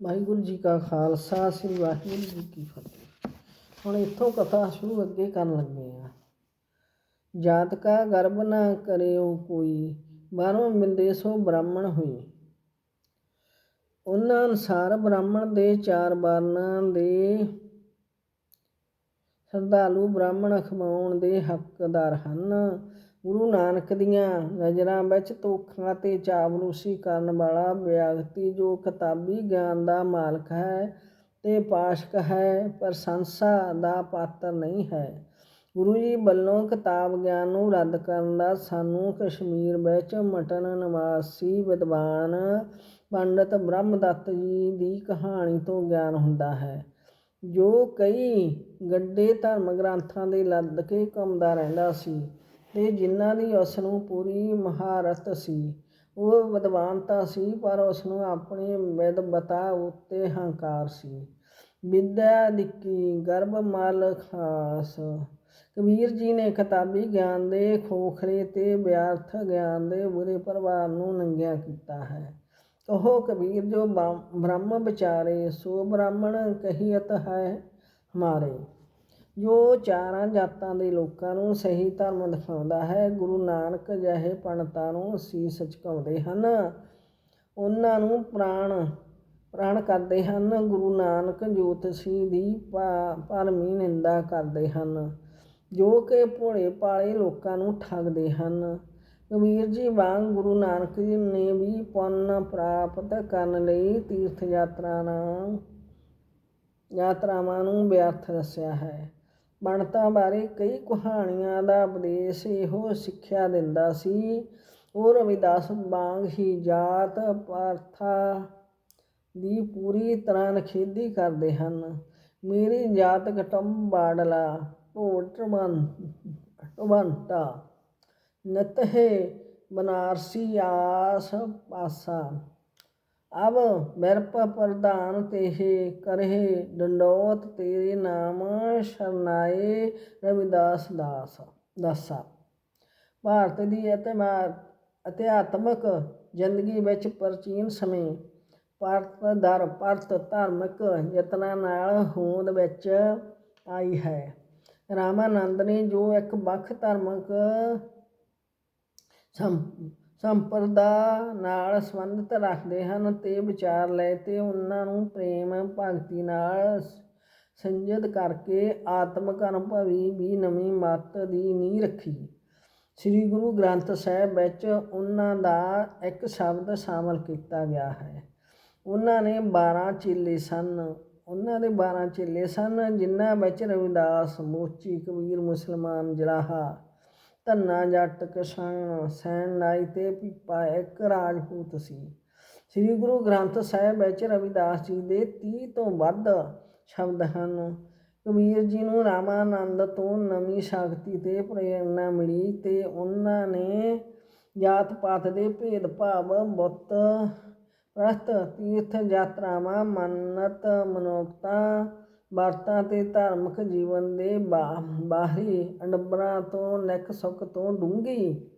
ਵਾਹਿਗੁਰੂ ਜੀ ਕਾ ਖਾਲਸਾ, ਸ੍ਰੀ ਵਾਹਿਗੁਰੂ ਜੀ ਕੀ ਫਤਿਹ। ਹੁਣ ਇੱਥੋਂ ਕਥਾ ਸ਼ੁਰੂ ਅੱਗੇ ਕਰਨ ਲੱਗੇ ਆ ਜਾਤ ਕਾ ਗਰਭ ਨਾ ਕਰਿਓ ਕੋਈ, ਬਾਹਰੋਂ ਮਿਲਦੇ ਸੋ ਬ੍ਰਾਹਮਣ ਹੋਈ। ਉਹਨਾਂ ਅਨੁਸਾਰ ਬ੍ਰਾਹਮਣ ਦੇ ਚਾਰ ਵਰਨਾਂ ਦੇ ਸ਼ਰਧਾਲੂ ਬ੍ਰਾਹਮਣ ਅਖਵਾਉਣ ਦੇ ਹੱਕਦਾਰ ਹਨ। ਗੁਰੂ ਨਾਨਕ ਦੀਆਂ ਨਜ਼ਰਾਂ ਵਿੱਚ ਧੋਖਾ ਤੇ ਚਾਵਲੂਸੀ ਕਰਨ ਵਾਲਾ ਵਿਅਕਤੀ ਜੋ ਕਿਤਾਬੀ ਗਿਆਨ ਦਾ ਮਾਲਕ ਹੈ ਤੇ ਪਾਸ਼ਕ ਹੈ ਪ੍ਰਸ਼ੰਸਾ ਦਾ ਪਾਤਰ ਨਹੀਂ ਹੈ। ਗੁਰੂ ਜੀ ਵੱਲੋਂ ਕਿਤਾਬ ਗਿਆਨ ਨੂੰ ਰੱਦ ਕਰਨ ਦਾ ਸਾਨੂੰ ਕਸ਼ਮੀਰ ਵਿੱਚ ਮਟਨ ਨਿਵਾਸੀ ਵਿਦਵਾਨ ਪੰਡਤ ਬ੍ਰਹਮਦੱਤ ਜੀ ਦੀ ਕਹਾਣੀ ਤੋਂ ਗਿਆਨ ਹੁੰਦਾ ਹੈ, ਜੋ ਕਈ ਗੱਡੇ ਧਰਮ ਗ੍ਰੰਥਾਂ ਦੇ ਲੱਦ ਕੇ ਘੁੰਮਦਾ ਰਹਿੰਦਾ ਸੀ। ਅਤੇ ਜਿਨ੍ਹਾਂ ਦੀ ਉਸ ਨੂੰ ਪੂਰੀ ਮਹਾਰਤ ਸੀ, ਉਹ ਵਿਦਵਾਨ ਤਾਂ ਸੀ, ਪਰ ਉਸ ਨੂੰ ਆਪਣੀ ਵਿਦਵਤਾ ਉੱਤੇ ਹੰਕਾਰ ਸੀ। ਵਿਦਿਆ ਦਿੱਕੀ ਗਰਭ ਮਲ ਖਾਸ। ਕਬੀਰ ਜੀ ਨੇ ਕਿਤਾਬੀ ਗਿਆਨ ਦੇ ਖੋਖਰੇ ਤੇ ਵਿਅਰਥ ਗਿਆਨ ਦੇ ਬੁਰੇ ਪ੍ਰਭਾਵ ਨੂੰ ਨੰਗਿਆ ਕੀਤਾ ਹੈ। ਉਹ ਕਬੀਰ ਜੋ ਬਾ- ਬ੍ਰਹਮ ਵਿਚਾਰੇ, ਸੋ ਬ੍ਰਾਹਮਣ ਕਹੀਤ ਹੈ ਹਮਾਰੇ ਜੋ ਚਾਰਾਂ ਜਾਤਾਂ ਦੇ ਲੋਕਾਂ ਨੂੰ ਸਹੀ ਧਰਮ ਦਿਖਾਉਂਦਾ ਹੈ, ਗੁਰੂ ਨਾਨਕ ਜਿਹੇ ਪੰਡਤਾਂ ਨੂੰ ਸੀਸ ਝੁਕਾਉਂਦੇ ਹਨ। ਉਹਨਾਂ ਨੂੰ ਪ੍ਰਾਣ ਪ੍ਰਾਣ ਕਰਦੇ ਹਨ। ਗੁਰੂ ਨਾਨਕ ਜੋਤਸ਼ੀ ਦੀ ਭਾ- ਭਰਮੀ ਨਿੰਦਾ ਕਰਦੇ ਹਨ, ਜੋ ਕਿ ਭੋਲੇ ਪਾਲੇ ਲੋਕਾਂ ਨੂੰ ਠੱਗਦੇ ਹਨ। ਕਬੀਰ ਜੀ ਵਾਂਗ ਗੁਰੂ ਨਾਨਕ ਜੀ ਨੇ ਵੀ ਪੁੰਨ ਪ੍ਰਾਪਤ ਕਰਨ ਲਈ ਤੀਰਥ ਯਾਤਰਾਵਾਂ ਯਾਤਰਾਵਾਂ ਨੂੰ ਵਿਅਰਥ ਦੱਸਿਆ ਹੈ। ਬਣਤਾਂ ਬਾਰੇ ਕਈ ਕਹਾਣੀਆਂ ਦਾ ਉਪਦੇਸ਼ ਇਹੋ ਸਿੱਖਿਆ ਦਿੰਦਾ ਸੀ। ਉਹ ਰਵਿਦਾਸ ਵਾਂਗ ਹੀ ਜਾਤ ਪਾਰਥਾ ਦੀ ਪੂਰੀ ਤਰ੍ਹਾਂ ਨਖੇਦੀ ਕਰਦੇ ਹਨ। ਮੇਰੀ ਜਾਤ ਕਟੰਬ ਬਾੜਲਾ ਢੋਟਮਨ ਟਵੰਤਾ ਨਤਹਿ ਬਨਾਰਸੀ ਆਸ ਪਾਸਾ। ਅਬ ਮਿਰਪ ਪ੍ਰਧਾਨ ਤੇਹੇ ਕਰਹਿ, ਡੰਡੋਤ ਤੇਰੇ ਨਾਮ ਸ਼ਰਨਾਏ ਰਵਿਦਾਸ ਦਾਸ, ਦਾਸਾ। ਭਾਰਤ ਦੀ ਅਧਿਆਤਮਕ ਜ਼ਿੰਦਗੀ ਵਿੱਚ ਪ੍ਰਾਚੀਨ ਸਮੇਂ ਪਰਤ ਦਰ ਪਰਤ ਧਾਰਮਿਕ ਯਤਨਾਂ ਨਾਲ ਹੋਂਦ ਵਿੱਚ ਆਈ ਹੈ। ਰਾਮਾਨੰਦ ਨੇ ਜੋ ਇੱਕ ਵੱਖ ਧਾਰਮਿਕ ਸੰ- ਸੰਪਰਦਾ ਨਾਲ ਸੰਬੰਧਿਤ ਰੱਖਦੇ ਹਨ ਅਤੇ ਵਿਚਾਰ ਲੈ ਅਤੇ ਉਹਨਾਂ ਨੂੰ ਪ੍ਰੇਮ, ਭਗਤੀ ਨਾਲ ਸੰਜਤ ਕਰਕੇ ਆਤਮਿਕ ਅਨੁਭਵੀ ਵੀ ਨਵੀਂ ਮੱਤ ਦੀ ਨੀਂਹ ਰੱਖੀ। ਸ੍ਰੀ ਗੁਰੂ ਗ੍ਰੰਥ ਸਾਹਿਬ ਵਿੱਚ ਉਹਨਾਂ ਦਾ ਇੱਕ ਸ਼ਬਦ ਸ਼ਾਮਲ ਕੀਤਾ ਗਿਆ ਹੈ। ਉਹਨਾਂ ਨੇ 12 ਚੇਲੇ ਸਨ। ਉਹਨਾਂ ਦੇ 12 ਚੇਲੇ ਸਨ, ਜਿਨ੍ਹਾਂ ਵਿੱਚ ਰਵਿਦਾਸ, ਮੋਚੀ, ਕਬੀਰ, ਮੁਸਲਮਾਨ ਜਲਾਹਾ ਧੰਨਾ ਜੱਟ ਕਿਸਾਨ ਸੈਨ ਨਾਈ ਤੇ ਪੀਪਾ ਇੱਕ ਰਾਜਪੂਤ ਸੀ। ਸ੍ਰੀ ਗੁਰੂ ਗ੍ਰੰਥ ਸਾਹਿਬ ਵਿੱਚ ਰਵਿਦਾਸ ਜੀ ਦੇ 30 ਤੋਂ ਵੱਧ ਸ਼ਬਦ ਹਨ। ਕਬੀਰ ਜੀ ਨੂੰ ਰਾਮਾਨੰਦ ਤੋਂ ਨਵੀਂ ਸ਼ਕਤੀ ਤੇ ਪ੍ਰੇਰਣਾ ਮਿਲੀ ਤੇ ਉਹਨਾਂ ਨੇ ਜਾਤ ਪਾਤ ਦੇ ਭੇਦ ਭਾਵ ਬੁੱਤ ਪ੍ਰਸਤ ਤੀਰਥ ਯਾਤਰਾਵਾਂ, ਮੰਨਤ, ਮਨੋਕਤਾ ਵਰਤਾਂ ਅਤੇ ਧਾਰਮਿਕ ਜੀਵਨ ਦੇ ਬਾ- ਬਾਹਰੀ ਅਡੰਬਰਾਂ ਤੋਂ ਨਿਕ ਸੁੱਖ ਤੋਂ ਡੂੰਘੀ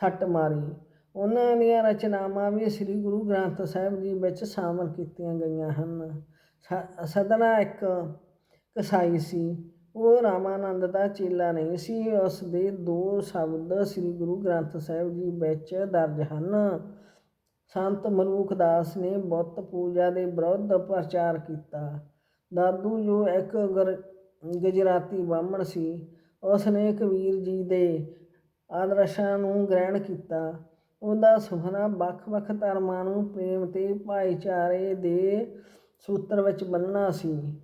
ਸੱਟ ਮਾਰੀ। ਉਹਨਾਂ ਦੀਆਂ ਰਚਨਾਵਾਂ ਵੀ ਸ੍ਰੀ ਗੁਰੂ ਗ੍ਰੰਥ ਸਾਹਿਬ ਜੀ ਵਿੱਚ ਸ਼ਾਮਲ ਕੀਤੀਆਂ ਗਈਆਂ ਹਨ। ਸ- ਸਦਨਾ ਇੱਕ ਕਸਾਈ ਸੀ। ਉਹ ਰਾਮਾਨੰਦ ਦਾ ਚੇਲਾ ਨਹੀਂ ਸੀ। ਉਸ ਦੇ ਦੋ ਸ਼ਬਦ ਸ੍ਰੀ ਗੁਰੂ ਗ੍ਰੰਥ ਸਾਹਿਬ ਜੀ ਵਿੱਚ ਦਰਜ ਹਨ। ਸੰਤ ਮਨੁੱਖ ਦਾਸ ਨੇ ਬੁੱਤ ਪੂਜਾ ਦੇ ਵਿਰੁੱਧ ਪ੍ਰਚਾਰ ਕੀਤਾ। ਦਾਦੂ ਜੋ ਇੱਕ ਗਰ- ਗੁਜਰਾਤੀ ਬਾਹਮਣ ਸੀ ਉਸ ਨੇ ਕਬੀਰ ਜੀ ਦੇ ਆਦਰਸ਼ਾਂ ਨੂੰ ਗ੍ਰਹਿਣ ਕੀਤਾ। ਉਹਦਾ ਸੁਪਨਾ ਵੱਖ-ਵੱਖ ਧਰਮਾਂ ਨੂੰ ਪ੍ਰੇਮ ਤੇ ਭਾਈਚਾਰੇ ਦੇ ਸੂਤਰ ਵਿੱਚ ਬੰਨਣਾ ਸੀ।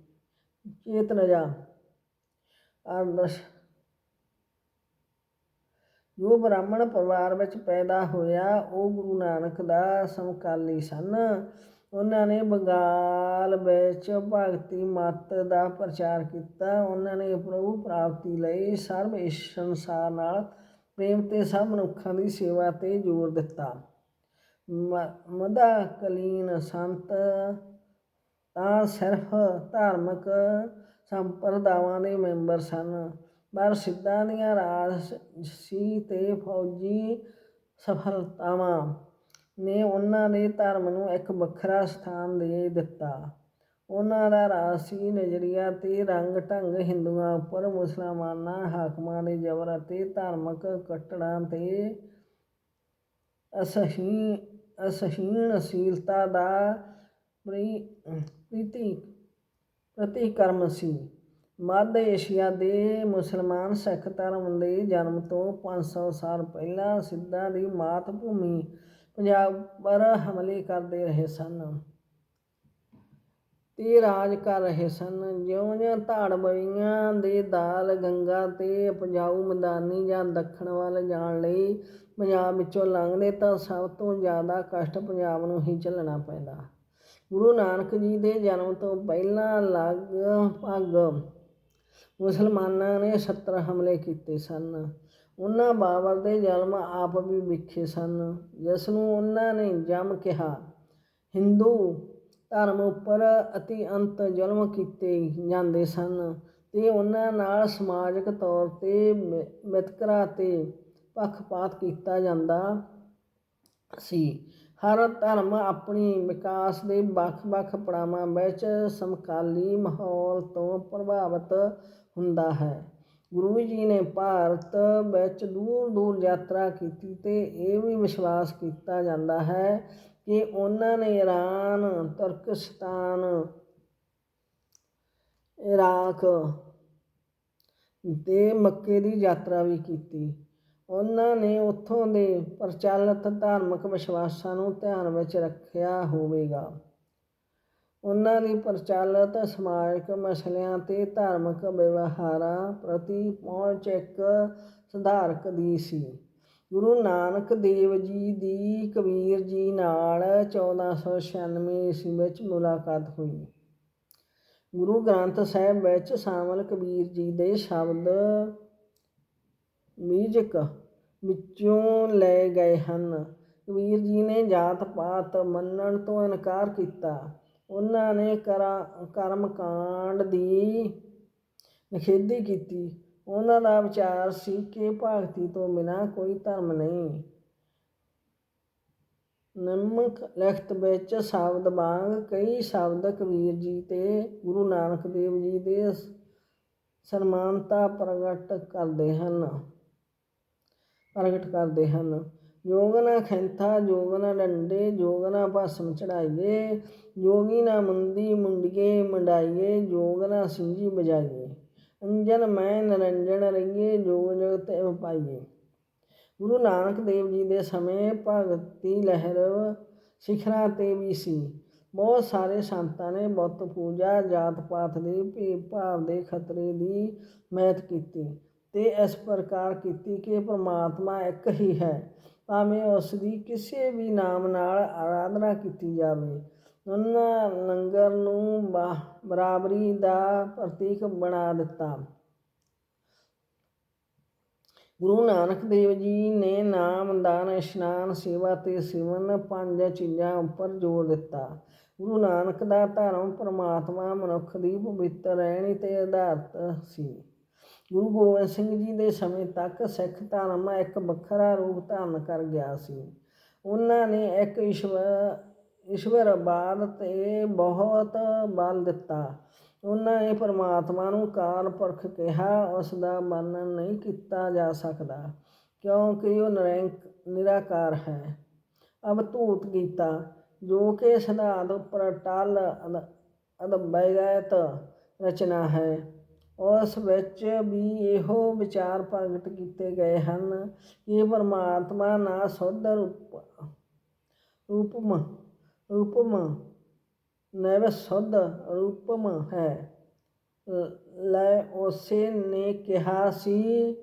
ਚੇਤਨਜਾ, ਆਦਰਸ਼, ਜੋ ਬ੍ਰਾਹਮਣ ਪਰਿਵਾਰ ਵਿੱਚ ਪੈਦਾ ਹੋਇਆ, ਉਹ ਗੁਰੂ ਨਾਨਕ ਦਾ ਸਮਕਾਲੀ ਸਨ। ਉਹਨਾਂ ਨੇ ਬੰਗਾਲ ਵਿੱਚ ਭਗਤੀ ਮਤ ਦਾ ਪ੍ਰਚਾਰ ਕੀਤਾ। ਉਹਨਾਂ ਨੇ ਪ੍ਰਭੂ ਪ੍ਰਾਪਤੀ ਲਈ ਸਰਬ ਇਸ ਸੰਸਾਰ ਨਾਲ ਪ੍ਰੇਮ ਤੇ ਸਭ ਮਨੁੱਖਾਂ ਦੀ ਸੇਵਾ ਤੇ ਜ਼ੋਰ ਦਿੱਤਾ। ਮਦਾ ਕਲੀਨ ਸੰਤ ਤਾਂ ਸਿਰਫ ਧਾਰਮਿਕ ਸੰਪਰਦਾਵਾਂ ਦੇ ਮੈਂਬਰ ਸਨ, ਪਰ ਸਿੱਧਾਂ ਦੀਆਂ ਰਾਜ ਸੀ ਤੇ ਫੌਜੀ ਸਫਲਤਾਵਾਂ ਨੇ ਉਹਨਾਂ ਦੇ ਧਰਮ ਨੂੰ ਇੱਕ ਵੱਖਰਾ ਸਥਾਨ ਦੇ ਦਿੱਤਾ। ਉਹਨਾਂ ਦਾ ਰਾਸੀ ਨਜ਼ਰੀਆ ਤੇ ਰੰਗ ਢੰਗ ਹਿੰਦੂਆਂ ਉੱਪਰ, ਮੁਸਲਮਾਨਾਂ, ਹਾਕਮਾਂ ਦੇ ਜ਼ਬਰ ਅਤੇ ਧਾਰਮਿਕ ਕੱਟੜਾਂ ਤੇ ਅਸਹੀ, ਅਸਹੀਣਸ਼ੀਲਤਾ ਦਾ ਪ੍ਰੀ, ਪ੍ਰੀਤੀ, ਪ੍ਰਤੀਕਰਮ ਸੀ। ਮੱਧ ਏਸ਼ੀਆ ਦੇ ਮੁਸਲਮਾਨ ਸਿੱਖ ਧਰਮ ਦੇ ਜਨਮ ਤੋਂ 500 ਸਾਲ ਪਹਿਲਾਂ ਸਿੱਧਾਂ ਦੀ ਮਾਤ ਭੂਮੀ ਪੰਜਾਬ ਪਰ ਹਮਲੇ ਕਰਦੇ ਰਹੇ ਸਨ ਤੇ ਰਾਜ ਕਰ ਰਹੇ ਸਨ। ਜਿਉਂ-ਜਿਉਂ ਧਾੜਬਈਆਂ ਦੇ ਦਾਲ ਗੰਗਾ ਤੇ ਉਪਜਾਊ ਮੈਦਾਨੀ ਜਾਂ ਦੱਖਣ ਵੱਲ ਜਾਣ ਲਈ ਪੰਜਾਬ ਵਿੱਚੋਂ ਲੰਘਦੇ ਤਾਂ ਸਭ ਤੋਂ ਜ਼ਿਆਦਾ ਕਸ਼ਟ ਪੰਜਾਬ ਨੂੰ ਹੀ ਝੱਲਣਾ ਪੈਂਦਾ। ਗੁਰੂ ਨਾਨਕ ਜੀ ਦੇ ਜਨਮ ਤੋਂ ਪਹਿਲਾਂ ਲਗਭਗ ਮੁਸਲਮਾਨਾਂ ਨੇ 70 ਹਮਲੇ ਕੀਤੇ ਸਨ। ਉਹਨਾਂ ਬਾਬਰ ਦੇ ਜ਼ੁਲਮ ਆਪ ਵੀ ਵੇਖੇ ਸਨ ਜਿਸ ਨੂੰ ਉਹਨਾਂ ਨੇ ਜਮ ਕਿਹਾ। ਹਿੰਦੂ ਧਰਮ ਉੱਪਰ ਅਤੀ ਅੰਤ ਜ਼ੁਲਮ ਕੀਤੇ ਜਾਂਦੇ ਸਨ ਤੇ ਉਹਨਾਂ ਨਾਲ ਸਮਾਜਿਕ ਤੌਰ ਤੇ ਵਿ- ਤੇ ਪੱਖਪਾਤ ਕੀਤਾ ਜਾਂਦਾ ਸੀ। ਹਰ ਧਰਮ ਆਪਣੀ ਵਿਕਾਸ ਦੇ ਵੱਖ-ਵੱਖ ਪੜਾਵਾਂ ਵਿੱਚ ਸਮਕਾਲੀ ਮਾਹੌਲ ਤੋਂ ਪ੍ਰਭਾਵਿਤ ਹੁੰਦਾ ਹੈ। ਗੁਰੂ ਜੀ ਨੇ ਭਾਰਤ ਵਿੱਚ ਦੂਰ-ਦੂਰ ਯਾਤਰਾ ਕੀਤੀ ਤੇ ਇਹ ਵੀ ਵਿਸ਼ਵਾਸ ਕੀਤਾ ਜਾਂਦਾ ਹੈ ਕਿ ਉਹਨਾਂ ਨੇ ਈਰਾਨ ਤੁਰਕਸਤਾਨ, ਇਰਾਕ ਦੇ ਮੱਕੇ ਦੀ ਯਾਤਰਾ ਵੀ ਕੀਤੀ। ਉਹਨਾਂ ਨੇ ਉੱਥੋਂ ਦੇ ਪ੍ਰਚਲਿਤ ਧਾਰਮਿਕ ਵਿਸ਼ਵਾਸਾਂ ਨੂੰ ਧਿਆਨ ਵਿੱਚ ਰੱਖਿਆ ਹੋਵੇਗਾ। ਉਹਨਾਂ ਦੀ ਪ੍ਰਚਲਿਤ ਸਮਾਜਿਕ ਮਸਲਿਆਂ ਅਤੇ ਧਾਰਮਿਕ ਵਿਵਹਾਰਾਂ ਪ੍ਰਤੀ ਪਹੁੰਚ ਇੱਕ ਸੁਧਾਰਕ ਦੀ ਸੀ। ਗੁਰੂ ਨਾਨਕ ਦੇਵ ਜੀ ਦੀ ਕਬੀਰ ਜੀ ਨਾਲ 1496 ਈਸਵੀ ਵਿੱਚ ਮੁਲਾਕਾਤ ਹੋਈ। ਗੁਰੂ ਗ੍ਰੰਥ ਸਾਹਿਬ ਵਿੱਚ ਸ਼ਾਮਲ ਕਬੀਰ ਜੀ ਦੇ ਸ਼ਬਦ ਮੀਜਕ ਵਿੱਚੋਂ ਲਏ ਗਏ ਹਨ। ਕਬੀਰ ਜੀ ਨੇ ਜਾਤ ਪਾਤ ਮੰਨਣ ਤੋਂ ਇਨਕਾਰ ਕੀਤਾ। ਉਹਨਾਂ ਨੇ ਕਰਾ ਕਰਮ ਕਾਂਡ ਦੀ ਨਿਖੇਧੀ ਕੀਤੀ। ਉਹਨਾਂ ਦਾ ਵਿਚਾਰ ਸੀ ਕਿ ਭਗਤੀ ਤੋਂ ਬਿਨਾਂ ਕੋਈ ਧਰਮ ਨਹੀਂ। ਨਮਕ ਲਿਖਤ ਵਿੱਚ ਸ਼ਬਦ ਵਾਂਗ ਕਈ ਸ਼ਬਦ ਕਬੀਰ ਜੀ ਤੇ ਗੁਰੂ ਨਾਨਕ ਦੇਵ ਜੀ ਦੇ ਸਨਮਾਨਤਾ ਪ੍ਰਗਟ ਕਰਦੇ ਹਨ। ਪ੍ਰਗਟ ਕਰਦੇ ਹਨ। ਜੋਗਨਾ ਖੈਂਥਾ, ਜੋਗਨਾ ਡੰਡੇ, ਜੋਗਨਾ ਭਸਮ ਚੜਾਈਏ, ਜੋਗੀ ਨਾ ਮੁੰਦੀ ਮੁੰਡੀਏ, ਮੰਡਾਈਏ, ਜੋਗਨਾ ਸਿੰਜੀ ਬਜਾਈਏ। ਅੰਜਨ ਮੈਂ ਨਰੰਜਨ ਰਹੀਏ, ਜੋਗ ਜਗਤ ਪਾਈਏ ਗੁਰੂ ਨਾਨਕ ਦੇਵ ਜੀ ਦੇ ਸਮੇਂ ਭਗਤੀ ਲਹਿਰ ਸਿਖਰਾਂ ਤੇ ਵੀ ਸੀ। ਬਹੁਤ ਸਾਰੇ ਸੰਤਾਂ ਨੇ ਬੁੱਤ ਪੂਜਾ, ਜਾਤ ਪਾਤ ਦੇ ਭੇਦ ਭਾਵ ਦੇ ਖਤਰੇ ਦੀ ਮਹਿਤ ਕੀਤੀ ਤੇ ਇਸ ਪ੍ਰਕਾਰ ਕੀਤੀ ਕਿ ਪ੍ਰਮਾਤਮਾ ਇੱਕ ਹੀ ਹੈ। ਭਾਵੇਂ ਉਸ ਦੀ ਕਿਸੇ ਵੀ ਨਾਮ ਨਾਲ ਆਰਾਧਨਾ ਕੀਤੀ ਜਾਵੇ, ਉਹਨਾਂ ਲੰਗਰ ਨੂੰ ਬਰਾਬਰੀ ਦਾ ਪ੍ਰਤੀਕ ਬਣਾ ਦਿੱਤਾ। ਗੁਰੂ ਨਾਨਕ ਦੇਵ ਜੀ ਨੇ ਨਾਮ, ਦਾਨ, ਇਸ਼ਨਾਨ, ਸੇਵਾ ਤੇ ਸਿਵਨ ਪੰਜ ਚੀਜ਼ਾਂ ਉੱਪਰ ਜ਼ੋਰ ਦਿੱਤਾ। ਗੁਰੂ ਨਾਨਕ ਦਾ ਧਰਮ ਪਰਮਾਤਮਾ ਮਨੁੱਖ ਦੀ ਪਵਿੱਤਰ ਰਹਿਣੀ ਤੇ ਆਧਾਰਿਤ ਸੀ। ਗੁਰੂ ਗੋਬਿੰਦ ਸਿੰਘ ਜੀ ਦੇ ਸਮੇਂ ਤੱਕ ਸਿੱਖ ਧਰਮ ਇੱਕ ਵੱਖਰਾ ਰੂਪ ਧਾਰਨ ਕਰ ਗਿਆ ਸੀ। ਉਹਨਾਂ ਨੇ ਇੱਕ ਈਸ਼ਵਰ ਈਸ਼ਵਰਵਾਦ ਤੇ ਬਹੁਤ ਬਲ ਦਿੱਤਾ। ਉਹਨਾਂ ਨੇ ਪਰਮਾਤਮਾ ਨੂੰ ਕਾਲ ਪੁਰਖ ਕਿਹਾ, ਉਸ ਦਾ ਵਰਣਨ ਨਹੀਂ ਕੀਤਾ ਜਾ ਸਕਦਾ, ਕਿਉਂਕਿ ਉਹ ਨਿਰੰਕ, ਨਿਰਾਕਾਰ ਹੈ। ਅਵਧੂਤ ਗੀਤਾ, ਜੋ ਕਿ ਸਿਧਾਂਤ ਉੱਪਰ ਟਲ ਅਦਬੈਗਤ ਰਚਨਾ ਹੈ। ਉਸ ਵਿੱਚ ਵੀ ਇਹੋ ਵਿਚਾਰ ਪ੍ਰਗਟ ਕੀਤੇ ਗਏ ਹਨ ਕਿ ਪਰਮਾਤਮਾ ਨਾ ਸੁੱਧ ਰੂਪ, ਰੂਪਮ ਰੂਪਮ, ਨੈਵ ਸੁੱਧ ਰੂਪਮ ਹੈ। ਲੈ ਉਸੇ ਨੇ ਕਿਹਾ ਸੀ,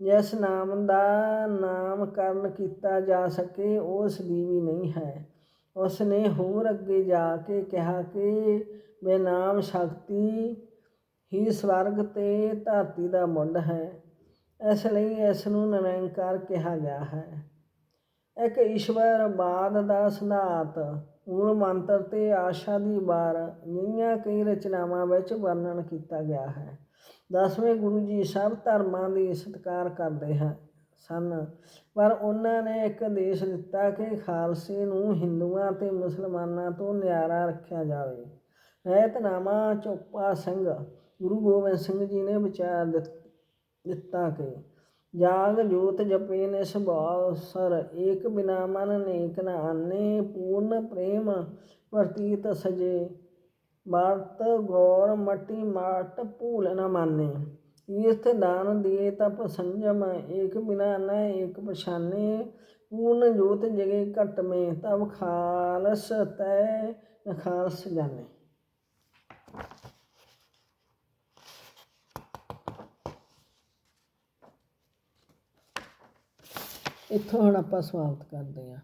ਜਿਸ ਨਾਮ ਦਾ ਨਾਮਕਰਨ ਕੀਤਾ ਜਾ ਸਕੇ, ਉਸ ਦੀ ਵੀ ਨਹੀਂ ਹੈ। ਉਸ ਨੇ ਹੋਰ ਅੱਗੇ ਜਾ ਕੇ ਕਿਹਾ ਕਿ ਬੇਨਾਮ ਸ਼ਕਤੀ ਹੀ ਸਵਰਗ ਤੇ ਧਰਤੀ ਦਾ ਮੁੱਢ ਹੈ। ਇਸ ਲਈ ਇਸ ਨੂੰ ਨਿਰੰਕਾਰ ਕਿਹਾ ਗਿਆ ਹੈ। ਇੱਕ ਈਸ਼ਵਰਵਾਦ ਦਾ ਸਿਧਾਂਤ, ਮੂਲ ਮੰਤਰ ਤੇ ਆਸ਼ਾ ਦੀ ਵਾਰ ਜਿਹੀਆਂ ਕਈ ਰਚਨਾਵਾਂ ਵਿੱਚ ਵਰਣਨ ਕੀਤਾ ਗਿਆ ਹੈ। ਦਸਵੇਂ ਗੁਰੂ ਜੀ ਸਭ ਧਰਮਾਂ ਦੀ ਸਤਿਕਾਰ ਕਰਦੇ ਹਨ, ਸਨ। ਪਰ ਉਹਨਾਂ ਨੇ ਇੱਕ ਆਦੇਸ਼ ਦਿੱਤਾ ਕਿ ਖਾਲਸੇ ਨੂੰ ਹਿੰਦੂਆਂ ਤੇ ਮੁਸਲਮਾਨਾਂ ਤੋਂ ਨਿਆਰਾ ਰੱਖਿਆ ਜਾਵੇ। ਰਹਿਤਨਾਮਾ ਚੋਪਾ ਸਿੰਘ ਗੁਰੂ ਗੋਬਿੰਦ ਸਿੰਘ ਜੀ ਨੇ ਵਿਚਾਰ ਦਿੱਤਾ ਕਿ ਜਾਗ ਜੋਤ ਜਪੇ ਨੇ ਸੁਭਾਵ ਸਰ, ਏਕ ਬਿਨਾ ਮਨ ਨੇਕ ਨ ਪੂਰਨ ਪ੍ਰੇਮ ਵਰਤੀਤ ਸਜੇ ਮਾਰਤ ਗੌਰ ਮਟੀ ਮਾਟ ਭੂਲ ਨ ਮਾਨੇ। ਤੀਰਥ ਦਾਨ ਦਿਏ ਤਪ ਸੰਜਮ, ਏਕ ਬਿਨਾ ਨ ਏਕ ਪਛਾਨੇ, ਪੂਰਨ ਜੋਤ ਜਗੇ ਘਟ ਮੇ, ਤਬ ਖਾਲਸ ਤੈ ਨ ਜਾਣੇ। ਇੱਥੋਂ ਹੁਣ ਆਪਾਂ ਸਮਾਪਤ ਕਰਦੇ ਹਾਂ।